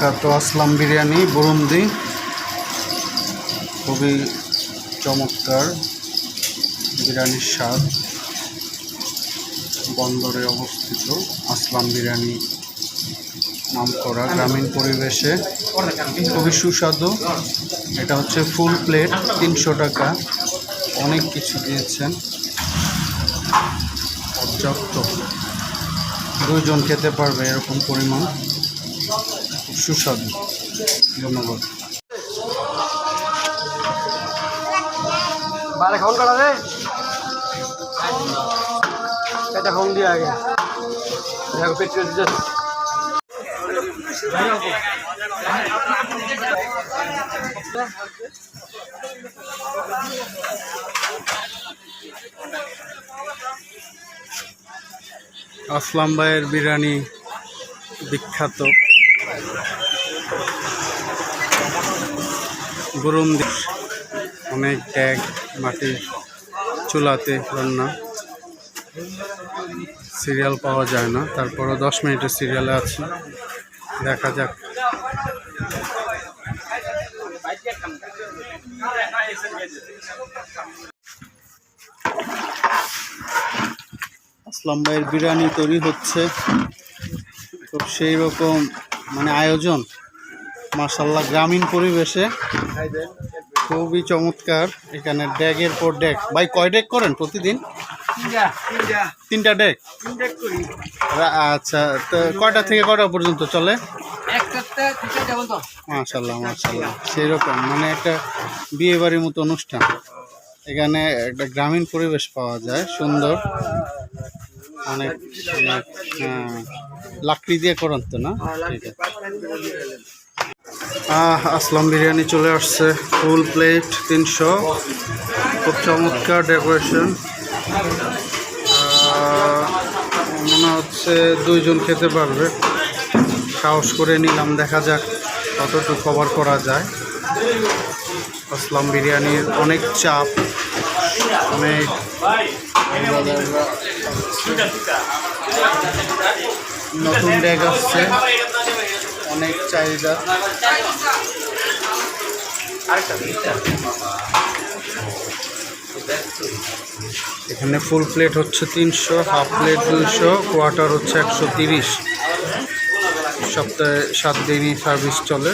বিখ্যাত আসলাম বিরিয়ানি, বুরুন্দি। খুবই চমৎকার বিরিয়ানির স্বাদ। বন্দরে অবস্থিত আসলাম বিরিয়ানি নাম করা গ্রামীণ পরিবেশে। খুবই সুস্বাদু। এটা হচ্ছে ফুল প্লেট, তিনশো টাকা। অনেক কিছু দিয়েছেন। পর্যাপ্ত। দুজন খেতে পারবে এরকম পরিমাণ। সুস্বাদু। ধন্যবাদ। বারে খাওন করা রে এটা দিয়ে আগে। দেখো পেট্রোল আসলাম ভাইয়ের বিরিয়ানি বিখ্যাত। গরম অনেক ট্যাগ মাটির চুলাতে রান্না। সিরিয়াল পাওয়া যায় না। তারপরও দশ মিনিটের সিরিয়ালে আছে। দেখা যাক। আসলাম ভাইয়ের বিরিয়ানি তৈরি হচ্ছে। সেই রকম মানে আয়োজন। মার্শাল্লাহ গ্রামীণ পরিবেশে। খুবই চমৎকার। এখানে ড্যাগের পর ড্যাগ। ভাই কয় ড্যাগ করেন প্রতিদিন? তিনটা। ড্যাগ রা- আচ্ছা তো কয়টা থেকে কয়টা পর্যন্ত চলে? মাশাল্লাহ মাশাল্লাহ সেই রকম মানে একটা বিয়ে বাড়ির মতো অনুষ্ঠান। এখানে একটা গ্রামীণ পরিবেশ পাওয়া যায় সুন্দর। অনেক অনেক হ্যাঁ, লাকড়ি দিয়ে করেন তো না? আহ, আসলাম বিরিয়ানি চলে আসছে ফুল প্লেট তিনশো। খুব চমৎকার ডেকোরেশন। মনে হচ্ছে দুইজন খেতে পারবে। সাহস করে নিলাম দেখা যাক কতটুকু কভার করা যায়। আসলাম বিরিয়ানির অনেক চাপ। অনেক নতুন ব্যাগ আসছে। অনেক চাহিদা। এখানে ফুল প্লেট হচ্ছে তিনশো হাফ প্লেট দুইশো কোয়ার্টার হচ্ছে একশো তিরিশ। সপ্তাহে সাত দিনই সার্ভিস চলে।